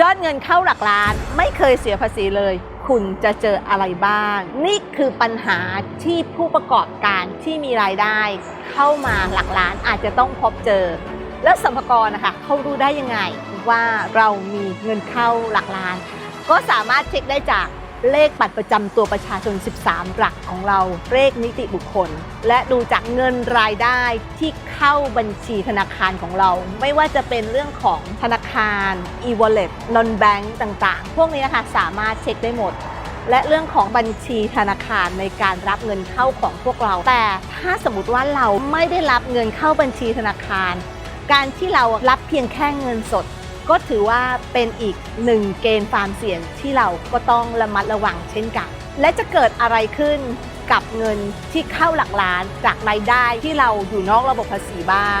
ยอดเงินเข้าหลักล้าน ไม่เคยเสียภาษีเลย คุณจะเจออะไรบ้าง นี่คือปัญหาที่ผู้ประกอบการที่มีรายได้ เข้ามาหลักล้านอาจจะต้องพบเจอ แล้วสัมภาระนะคะเขารู้ได้ยังไงว่าเรามีเงินเข้าหลักล้าน ก็สามารถเช็คได้จาก เลขบัตรประจำตัวประชาชน 13 หลักของเรา เลขนิติบุคคล และดูจากเงินรายได้ที่เข้าบัญชีธนาคารของเรา ไม่ว่าจะเป็นเรื่องของธนาคาร e-wallet non bank ต่างๆ พวกนี้นะคะสามารถเช็คได้หมดและเรื่องของบัญชีธนาคารในการรับเงินเข้าของพวกเรา แต่ถ้าสมมติว่าเราไม่ได้รับเงินเข้าบัญชีธนาคาร การที่เรารับเพียงแค่เงินสด ก็ถือว่าเป็นอีกหนึ่งเกณฑ์ความเสี่ยงที่เราก็ต้องระมัดระวังเช่นกัน และจะเกิดอะไรขึ้นกับเงินที่เข้าหลักล้านจากรายได้ที่เราอยู่นอกระบบภาษีบ้าง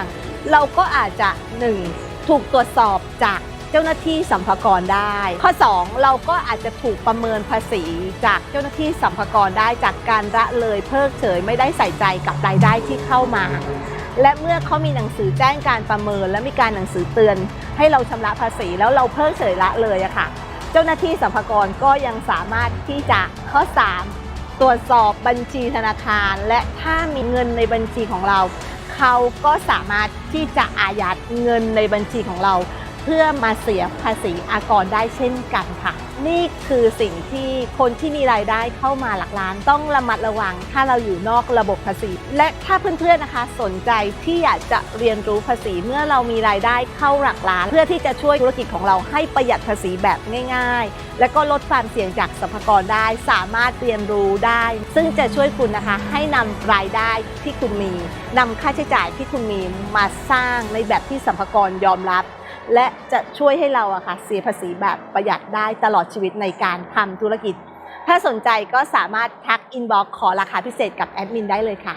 เราก็อาจจะ 1. ถูกตรวจสอบจากเจ้าหน้าที่สัมภากระได้ ข้อ 2 เราก็อาจจะถูกประเมินภาษี จากเจ้าหน้าที่สัมภากระได้จากการละเลยเพิกเฉยไม่ได้ใส่ใจกับรายได้ที่เข้ามา และเมื่อเขามีหนังสือแจ้งการประเมิน และมีการหนังสือเตือนให้เราชำระภาษีแล้วเราเพิกเฉยละเลยอะค่ะ เจ้าหน้าที่สัมภากรก็ยังสามารถที่จะข้อ 3 ตรวจสอบบัญชีธนาคาร และถ้ามีเงินในบัญชีของเรา เขาก็สามารถที่จะอายัดเงินในบัญชีของเรา เพื่อมาเสียภาษีอากรได้เช่นกันค่ะ นี่คือสิ่งที่คนที่มีรายได้เข้ามาหลักล้าน ต้องระมัดระวังถ้าเราอยู่นอกระบบภาษี และถ้าเพื่อนๆนะคะ สนใจที่อยากจะเรียนรู้ภาษีเมื่อเรามีรายได้เข้าหลักล้าน เพื่อที่จะช่วยธุรกิจของเราให้ประหยัดภาษีแบบง่าย ๆ และก็ลดความเสี่ยงจากสรรพากรได้สามารถเรียนรู้ได้ ซึ่งจะช่วยคุณนะคะให้นำรายได้ที่คุณมีนำค่าใช้จ่ายที่คุณมีมาสร้างในแบบที่สรรพากรยอมรับ และจะช่วยให้เราอะค่ะเสียภาษีแบบประหยัดได้ตลอดชีวิตในการทำธุรกิจ ถ้าสนใจก็สามารถทักอินบ็อกขอราคาพิเศษกับแอดมินได้เลยค่ะ